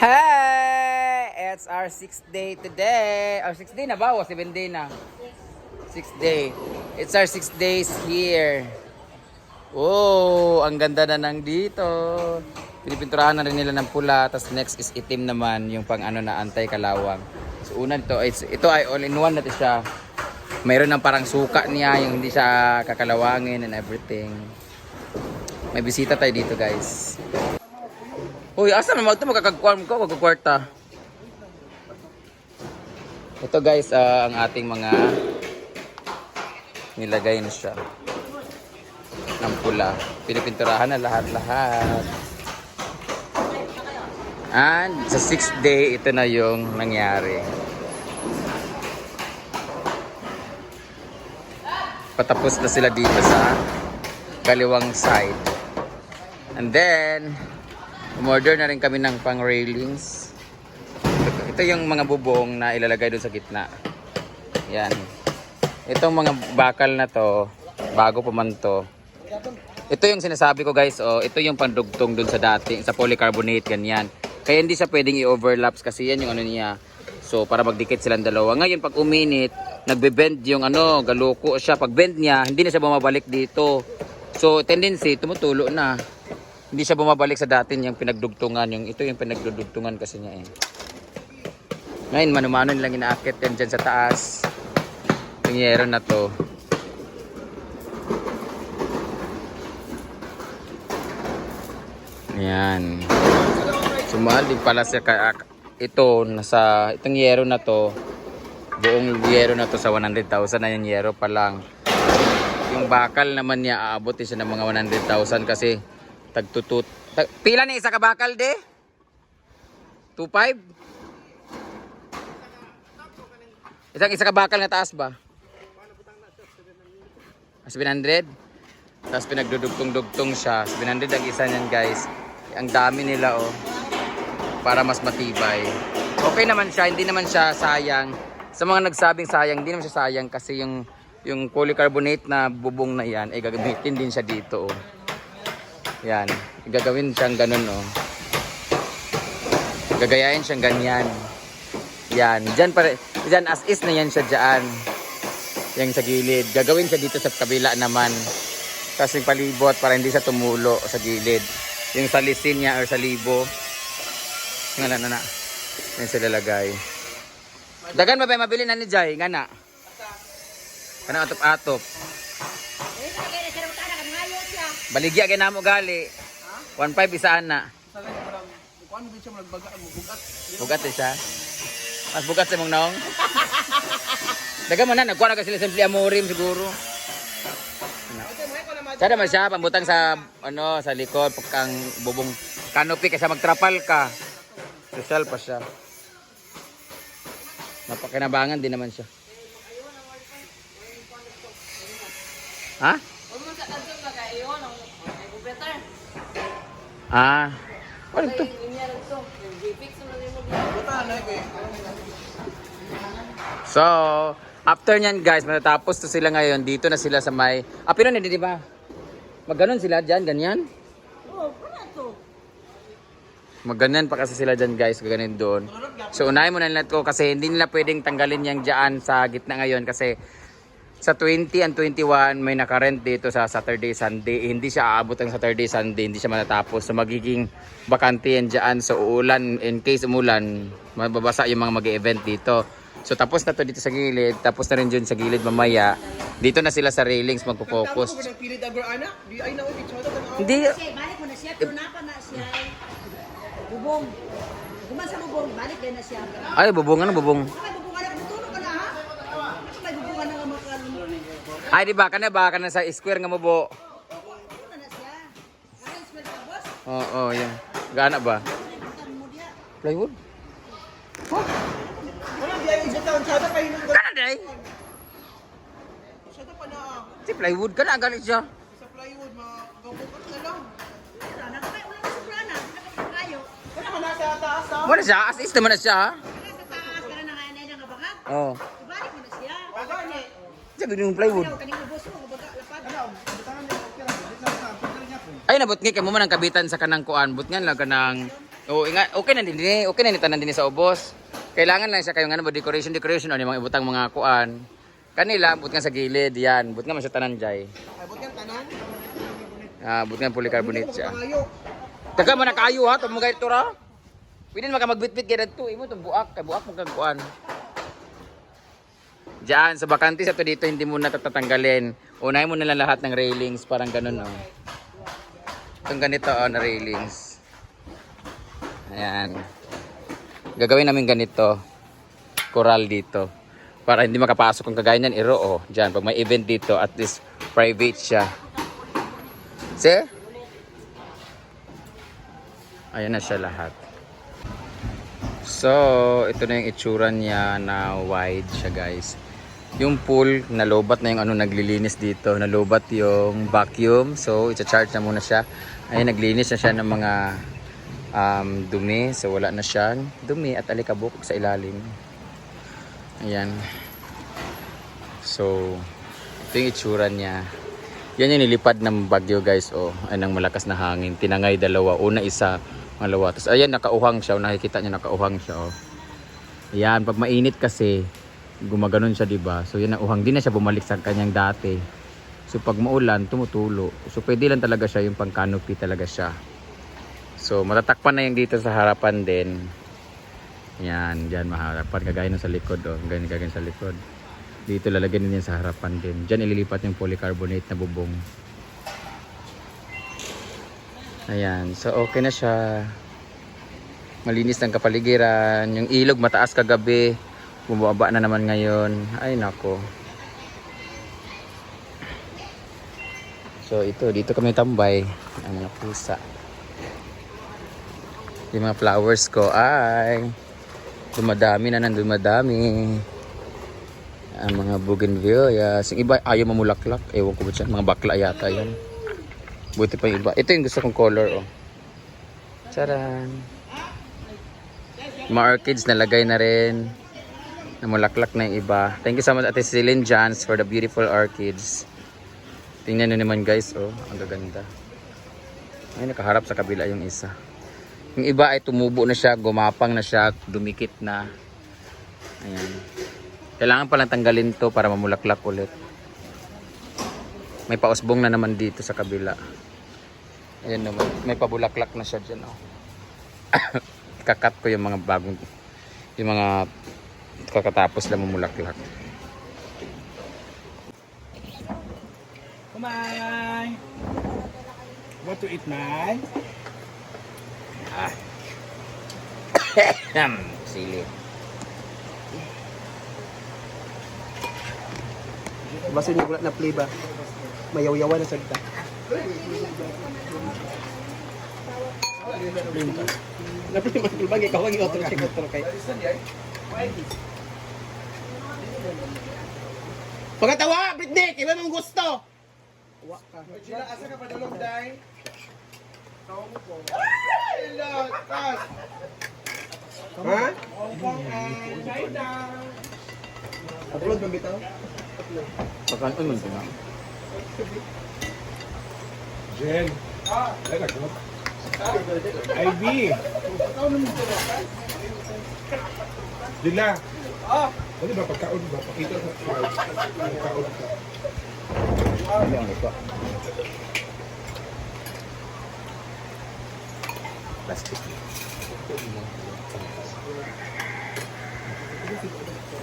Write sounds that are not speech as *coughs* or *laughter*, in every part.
Hey! It's our sixth day today. Our sixth day na ba? O seven day na? Sixth day. It's our six days here. Oh, ang ganda na nang dito. Pinipinturahan na rin nila ng pula. Tapos next is itim naman yung pang ano na anti-kalawang. So una ito, it's, ito ay all-in-one natin siya. Mayroon ng parang suka niya, yung hindi siya kakalawangin and everything. May bisita tayo dito guys. Uy, asa naman ito magkakagkuhan ko, magkakwarta. Ito guys, ah, ang ating mga nilagay na siya ng pula. Pinipinturahan na lahat-lahat. And sa sixth day, ito na yung nangyari. Patapos na sila dito sa kaliwang side. And then, umorder na rin kami ng pang railings. Ito, yung mga bubong na ilalagay doon sa gitna. Yan. Itong mga bakal na to, bago pa man to. Ito yung sinasabi ko guys, oh, ito yung pandugtong doon sa dati, sa polycarbonate, ganyan. Kaya hindi siya pwedeng i-overlaps kasi yan yung ano niya. So, para magdikit silang dalawa. Ngayon, pag uminit, nagbe-bend yung ano, galuko siya. Pag bend niya, hindi na siya bumabalik dito. So, tendency, tumutulo na. Hindi siya bumabalik sa dati yung pinagdugtungan. Yung, ito yung pinagdugtungan kasi niya eh. Ngayon, manumano nilang inaakit yan dyan sa taas. Yung yero na to. Ayan. Sumahal din pala siya ka, ito nasa itong yero na to buong yero na to sa 100,000 na yung yero pa lang yung bakal naman niya aabot siya ng mga 100,000 kasi tagtutut tag, pila ni isa ka bakal de 2.5 isang isa ka bakal na taas ba Ah, 700 tapos pinagdudugtong-dugtong siya 700 ang isa niyan guys ang dami nila oh para mas matibay. Okay naman siya, hindi naman siya sayang. Sa mga nagsabing sayang, hindi naman siya sayang kasi yung yung polycarbonate na bubong na yan ay gagamitin din siya dito. Oh. Yan, gagawin siyang ganun oh. Gagayahin siyang ganyan. Yan, diyan pare, diyan as is na yan siya diyan. Yang sa gilid. Gagawin siya dito sa kabila naman. Kasi palibot para hindi siya tumulo sa gilid. Yung sa lisin niya or sa libo, nga na na. Yan sila lagay. Dagan ba ba mabili na ni Jai? Nga na. Kana atop-atop. Baligya kay namo gali. 1.5 isaan na. Kuan siya magbaga mo bugat. Bugat siya. Mas bugat sa mong naong. Dagan mo na, nagkuha na ka sila simple amorim siguro. Sada man siya, pambutang sa, ano, sa likod, pagkang bubong canopy kasi magtrapal ka. Social pa siya. Napakinabangan din naman siya. Ha? Ah. Ano na ko. So, after nyan guys, matatapos to sila ngayon. Dito na sila sa may... Ah, pero hindi, di ba? Magganon sila dyan, ganyan? Magganyan pa kasi sila dyan guys, gaganin doon. So unahin muna nila ko kasi hindi nila pwedeng tanggalin yung dyan sa gitna ngayon kasi sa 20 and 21 may nakarent dito sa Saturday, Sunday. Hindi siya aabot ang Saturday, Sunday, hindi siya matatapos. So magiging bakante yan dyan. So uulan, in case umulan, mababasa yung mga mag-event dito. So tapos na to dito sa gilid, tapos na rin dyan sa gilid mamaya. Dito na sila sa railings magpo-focus. Hindi, balik mo na siya, pero napa na siya. Bubong. Kuman sa bubong, balik din na siya. ay bubong ano bubong. May bubong ka na, tutulog ka na ha? May bubong ka na nga makalun. Ay di ba kana ba kana sa square nga mo bo. Na siya? Ka? Oo, oh, oh, yan. Gana ba? Plywood? Nang Kana day. na. Si plywood kana galit siya. Sa plywood magawa ka na lang. Wala na, ka na sa taas ha. Wala siya, as is naman na siya. ha? Wala sa taas, ka na nanganay ng abakat. Oo. Oh. Ibalik mo na siya. Baga ni. Sabi yung plywood. Ay nabot nga kay mo man ang kabitan sa kanang kuan, but nga lang kanang Oo, inga, okay na din din. Okay na ni tanan din sa ubos. Kailangan lang siya kayong ano ba decoration decoration o ni mga ibutang mga kuan. Kanila but nga sa gilid yan. But nga man siya tanan jay. Ay, buti ang tanan. Ah, but nga polycarbonate siya. Taga man nakayo ha, tumo gayto ra. Pwede maka magbitbit kay dadto, imo tong buak, kay buak mo kag kuan. Diyan sa bakante sa to dito hindi mo na tatatanggalin. Unahin mo na lahat ng railings, parang ganun oh. Itong ganito oh, na railings. Ayan. Gagawin namin ganito. Coral dito. Para hindi makapasok ang kagaya niyan, iro oh. Diyan, pag may event dito, at least private siya. See? Ayan na siya lahat. So, ito na yung itsura niya na wide siya guys. Yung pool, nalobat na yung ano naglilinis dito. Nalobat yung vacuum. So, i-charge na muna siya. Ayun, naglinis na siya ng mga um, dumi. So, wala na siyang dumi at alikabok sa ilalim. Ayan. So, ito yung itsura niya. Yan yung nilipad ng bagyo guys. Oh, ay ng malakas na hangin. Tinangay dalawa. Una isa, malawa. Tapos ayan, nakauhang siya. Oh, nakikita niya nakauhang siya. Oh. Ayan, pag mainit kasi, gumaganon siya, di ba? So yan ang uhang. Di na siya bumalik sa kanyang dati. So pag maulan, tumutulo. So pwede lang talaga siya yung pang canopy talaga siya. So matatakpan na yung dito sa harapan din. Yan, dyan maharapan. Kagaya ng sa likod, oh. Ganyan, ganyan sa likod. Dito lalagyan din sa harapan din. Diyan ililipat yung polycarbonate na bubong. Ayan. So okay na siya. Malinis ng kapaligiran. Yung ilog mataas kagabi. Bumaba na naman ngayon. Ay nako. So ito, dito kami tambay. Ang mga pusa. Yung mga flowers ko ay dumadami na nang dumadami. Ang mga bougainvillea. Yung iba ayaw mamulaklak. Ewan ko ba siya. Mga bakla yata yan. Buti pa yung iba. Ito yung gusto kong color oh. Charan. Mga orchids nalagay na rin. Namulaklak na yung iba. Thank you so much Ate Celine Jans for the beautiful orchids. Tingnan nyo naman guys oh. Ang gaganda. Ay nakaharap sa kabila yung isa. Yung iba ay tumubo na siya, gumapang na siya, dumikit na. Ayan. Kailangan palang tanggalin to para mamulaklak ulit. May pausbong na naman dito sa kabila. Ayan naman. May pabulaklak na siya dyan. Oh. *coughs* Kakat ko yung mga bagong yung mga kakatapos lang mamulaklak. Kumain. What to eat, man? Ah. Sili. Basta niyo na play ba? Mayaw-yawa na sagda. Napili man kulbag ikaw ang iotro kay otro kay. Pagkatawa, Britney, kailan mong gusto? Wa ka. Sila asa ka padulog dai? Tawo mo po. Hello, tas. Ha? China. Upload mo bitaw? Pagkaan mo na. Jen. Ay, nako. Ivy. Dila. Ah, Ano ba pagkaon ba? Pakita sa slide. Pagkaon ka. Plastic.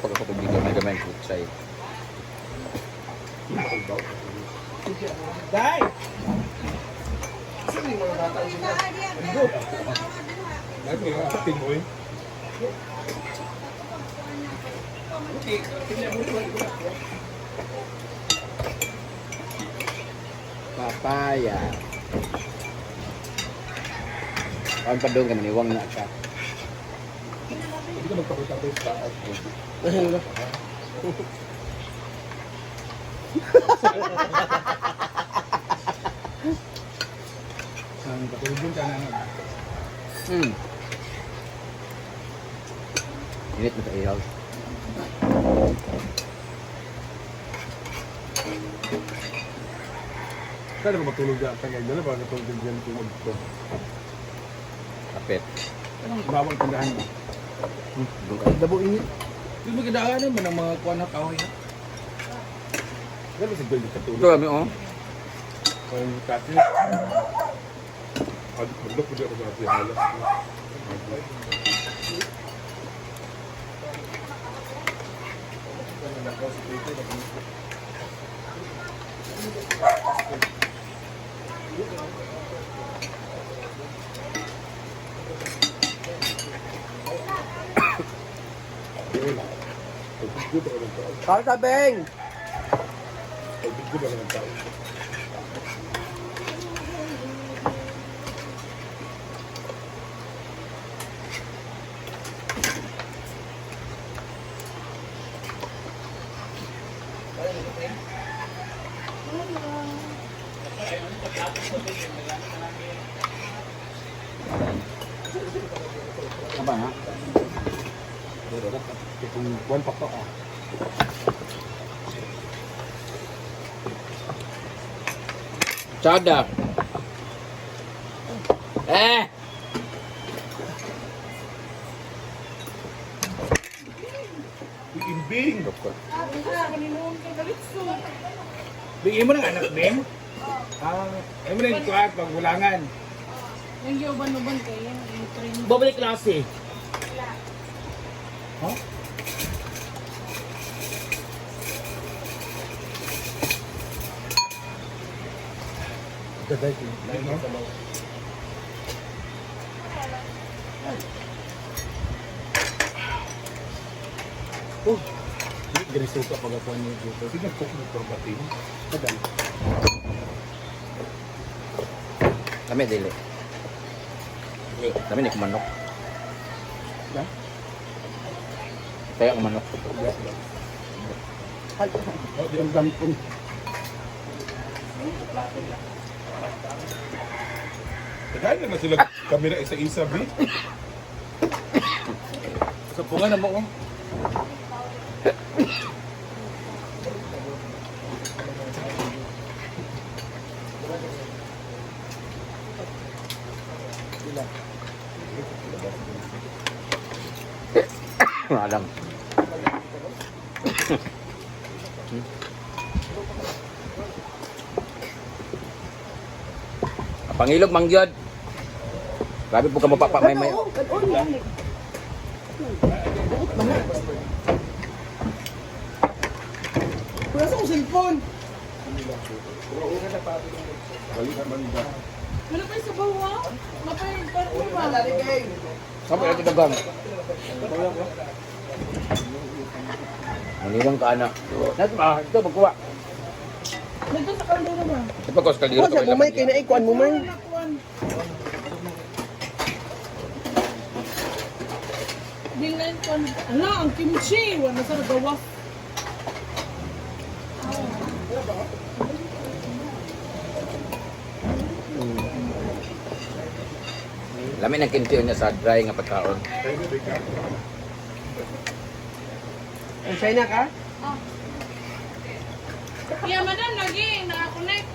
Pag ako pabigyan may gamay food tray. dai. Sino yung mga bata sila? Lahat mo yung ating mo eh. Papaya. Ang padong ka maniwang na ka. Hindi ka magpakita ko sa Ang patulogin ka na. Hmm. Init mo sa Kaya ko matulog dyan. Kaya gano'n ba natulog dyan tulog ko. Kapit. Anong bawal tindahan mo? Doon ka. Dabo init. Yung magdaanan mo ng mga kuwan na kahoy sa building Ito katulog. kami oh. Kung kasi. Maglok ko di ako sa halas. Pagbigyo ba ng tao? Karta, Beng! Pagbigyo ba ng tao? Apa ha? Kung kuwan pa to ah. Chada. Eh! Iimbing! Bigyan mo ng anak, Ben? Ah, ayaw mo na yung kuhat, pagbulangan. Yung giuban-uban kayo, yung training. Babalik klase. Ha? Daday ko. Ano? Oh, hindi ganisuka pag ako niyo dito. Sige, cook mo ito batin. Kadal. Kami dili. Kami ni kumanok. Ba? Kaya kumanok. Oh, di ang gampon. Dahil na sila kamera isa-isa, B. Sa punga na mo, oh. Alam. *laughs* Pangilog mangyod. Grabe po ka mapapa may may. Wala sa cellphone! Wala pa yung sabaw ha? Mapay, parang mo ba? Sabi natin dagang. Maniwang ka anak. Nasa ba? Ito magkuha. Nandun sa kaldo na ba? Ko sa kaldero ikuan mo man. Nakuan. Di nga yung kuan. Ala, ang kimchi. Wala sa nagawa. Lami ng kintiyo niya sa dry nga pagkaon. Ang China ka? Kaya madan, lagi. Nakakonect.